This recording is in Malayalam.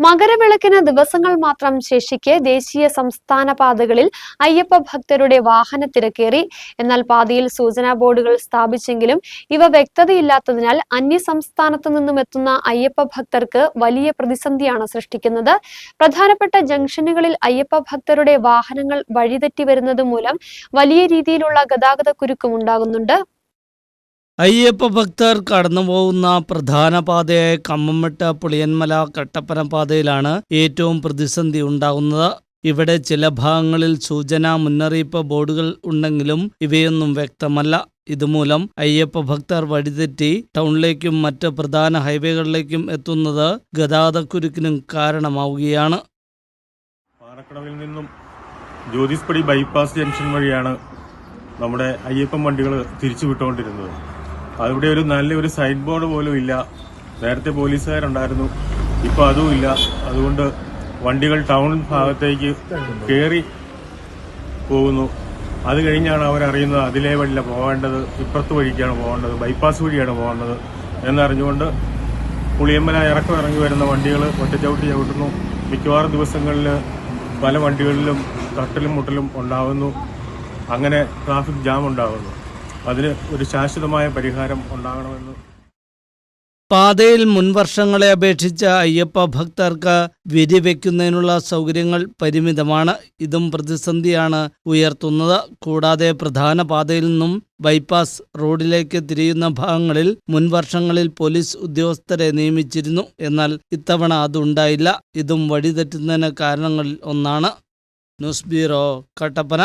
മകരവിളക്കിന് ദിവസങ്ങൾ മാത്രം ശേഷിക്കെ ദേശീയ സംസ്ഥാന പാതകളിൽ അയ്യപ്പ ഭക്തരുടെ വാഹന തിരക്കേറി. എന്നാൽ പാതയിൽ സൂചനാ ബോർഡുകൾ സ്ഥാപിച്ചെങ്കിലും ഇവ വ്യക്തതയില്ലാത്തതിനാൽ അന്യ സംസ്ഥാനത്തു നിന്നും എത്തുന്ന അയ്യപ്പ ഭക്തർക്ക് വലിയ പ്രതിസന്ധിയാണ് സൃഷ്ടിക്കുന്നത്. പ്രധാനപ്പെട്ട ജംഗ്ഷനുകളിൽ അയ്യപ്പ ഭക്തരുടെ വാഹനങ്ങൾ വഴിതെറ്റി വരുന്നത് മൂലം വലിയ രീതിയിലുള്ള ഗതാഗത കുരുക്കും ഉണ്ടാകുന്നുണ്ട്. അയ്യപ്പ ഭക്തർ കടന്നു പോകുന്ന പ്രധാന പാതയായ കമ്മംമെട്ട് പുളിയന്മല കട്ടപ്പന പാതയിലാണ് ഏറ്റവും പ്രതിസന്ധി ഉണ്ടാകുന്നത്. ഇവിടെ ചില ഭാഗങ്ങളിൽ സൂചന മുന്നറിയിപ്പ് ബോർഡുകൾ ഉണ്ടെങ്കിലും ഇവയൊന്നും വ്യക്തമല്ല. ഇതുമൂലം അയ്യപ്പ ഭക്തർ വഴിതെറ്റി ടൗണിലേക്കും മറ്റ് പ്രധാന ഹൈവേകളിലേക്കും എത്തുന്നത് ഗതാഗതക്കുരുക്കിനും കാരണമാവുകയാണ്. പാറക്കടവിൽ നിന്നും ജ്യോതിസ്പടി ബൈപ്പാസ് ജംഗ്ഷൻ വഴിയാണ് നമ്മുടെ അയ്യപ്പൻ വണ്ടികൾ തിരിച്ചു വിട്ടുകൊണ്ടിരുന്നത് അവിടെ ഒരു നല്ലൊരു സൈഡ് ബോർഡ് പോലും ഇല്ല. നേരത്തെ പോലീസുകാരുണ്ടായിരുന്നു. ഇപ്പൊ അതും ഇല്ല. അതുകൊണ്ട് വണ്ടികൾ ടൗൺ ഭാഗത്തേക്ക് കയറി പോകുന്നു. അത് കഴിഞ്ഞാണ് അവരറിയുന്നത് അതിലേ വഴിയില്ല പോകേണ്ടത് ഇപ്പുറത്ത് വഴിക്കാണ് പോകേണ്ടത് ബൈപ്പാസ് വഴിയാണ് പോകേണ്ടത് എന്നറിഞ്ഞുകൊണ്ട് പുളിയമ്പല ഇറക്കം ഇറങ്ങി വരുന്ന വണ്ടികൾ ഒറ്റച്ചവിട്ടി ചവിട്ടുന്നു. മിക്കവാറും ദിവസങ്ങളിൽ പല വണ്ടികളിലും തട്ടലും മുട്ടലും ഉണ്ടാവുന്നു. അങ്ങനെ ട്രാഫിക് ജാം ഉണ്ടാകുന്നു അതിന് ഒരു ശാശ്വതമായ പരിഹാരം ഉണ്ടാകണമെന്ന് പാതയിൽ മുൻവർഷങ്ങളെ അപേക്ഷിച്ച അയ്യപ്പ ഭക്തർക്ക് വെടിവെക്കുന്നതിനുള്ള സൗകര്യങ്ങൾ പരിമിതമാണ്. ഇതും പ്രതിസന്ധിയാണ് ഉയർത്തുന്നത്. കൂടാതെ പ്രധാന പാതയിൽ നിന്നും ബൈപ്പാസ് റോഡിലേക്ക് തിരിയുന്ന ഭാഗങ്ങളിൽ മുൻവർഷങ്ങളിൽ പോലീസ് ഉദ്യോഗസ്ഥരെ നിയമിച്ചിരുന്നു. എന്നാൽ ഇത്തവണ അതുണ്ടായില്ല. ഇതും വഴിതെറ്റുന്നതിന് കാരണങ്ങളിൽ ഒന്നാണ്. News bureau Kattappana.